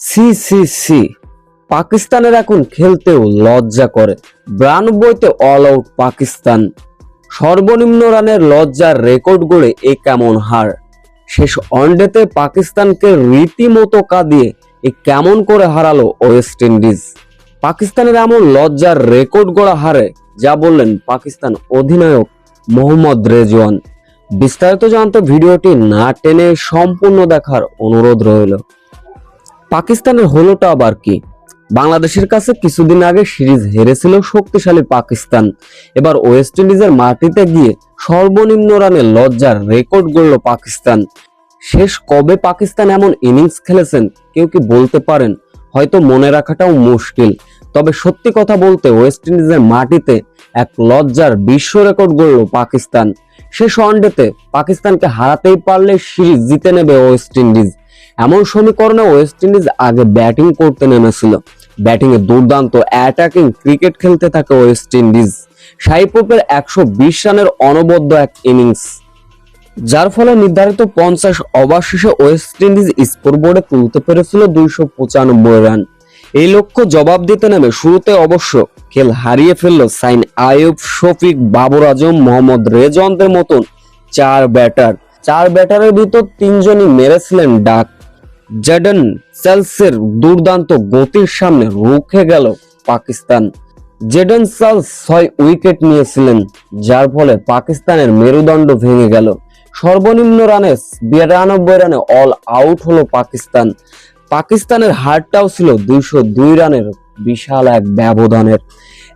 C C C. পাকিস্তানের এখন খেলতেও লজ্জা করে। বিরানব্বইতে অল আউট পাকিস্তান। সর্বনিম্ন রানের লজ্জার রেকর্ড গড়ে এ কেমন হার? শেষ ওয়ানডেতে পাকিস্তানকে রীতিমতো কাঁদিয়ে এ কেমন করে হারালো ওয়েস্ট ইন্ডিজ? পাকিস্তানের এমন লজ্জার রেকর্ড গড়া হারে, যা বললেন পাকিস্তান অধিনায়ক মোহাম্মদ রেজওয়ান। বিস্তারিত জানতে ভিডিওটি না টেনে সম্পূর্ণ দেখার অনুরোধ রইল। পাকিস্তানের হলোটা আবার কি? বাংলাদেশের কাছে কিছুদিন আগে সিরিজ হেরেছিল শক্তিশালী পাকিস্তান। এবার ওয়েস্ট ইন্ডিজের মাটিতে গিয়ে সর্বনিম্ন রানে লজ্জার রেকর্ড গড়ল পাকিস্তান। শেষ কবে পাকিস্তান এমন ইনিংস খেলেছেন কেউ কি বলতে পারেন? হয়তো মনে রাখাটাও মুশকিল। তবে সত্যি কথা বলতে ওয়েস্ট ইন্ডিজের মাটিতে এক লজ্জার বিশ্ব রেকর্ড গড়ল পাকিস্তান। শেষ ওয়ানডেতে পাকিস্তানকে হারাতেই পারলে সিরিজ জিতে নেবে ওয়েস্ট ইন্ডিজ। এমন সমীকরণে ওয়েস্ট ইন্ডিজ আগে ব্যাটিং করতে নেমেছিল। ব্যাটিং এ দুর্দান্ত অ্যাটাকিং ক্রিকেট খেলতে থাকে ওয়েস্ট ইন্ডিজ সাইপোপের একশো বিশ রানের অনবদ্য এক ইনিংস যার ফলে নির্ধারিত পঞ্চাশ ওভার শেষে ওয়েস্ট ইন্ডিজ স্কোর বোর্ডে তুলতে পেরেছিল দুইশো পঁচানব্বই রান। এই লক্ষ্য জবাব দিতে নেমে শুরুতে অবশ্য খেল হারিয়ে ফেলল সাইন আয়ুব শফিক, বাবর আজম, মোহাম্মদ রেজওয়ানদের মতন চার ব্যাটার চার ব্যাটারের ভিতর তিনজনই মেরেছিলেন ডাক। জেডন সেলসের দুর্দান্ত গতির সামনে রুখে গেল পাকিস্তান। জেডন সেলস ছয় উইকেট নিয়েছিলেন, যার ফলে পাকিস্তানের মেরুদণ্ড ভেঙে গেল। সর্বনিম্ন রানে বিরানব্বই রানে অল আউট হলো পাকিস্তান। পাকিস্তানের হারটাও ছিল দুইশো দুই রানের বিশাল এক ব্যবধানের।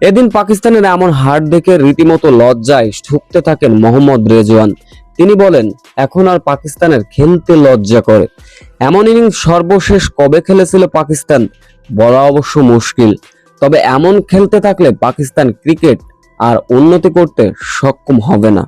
এদিন পাকিস্তানের এমন হার দেখে রীতিমতো লজ্জায় ঠুকতে থাকেন মোহাম্মদ রেজওয়ান। তিনি বলেন, এখন আর পাকিস্তানের খেলতে লজ্জা করে। এমন ইনিংস সর্বশেষ কবে খেলেছিল পাকিস্তান বলা অবশ্য মুশকিল। তবে এমন খেলতে থাকলে পাকিস্তান ক্রিকেট আর উন্নতি করতে সক্ষম হবে না।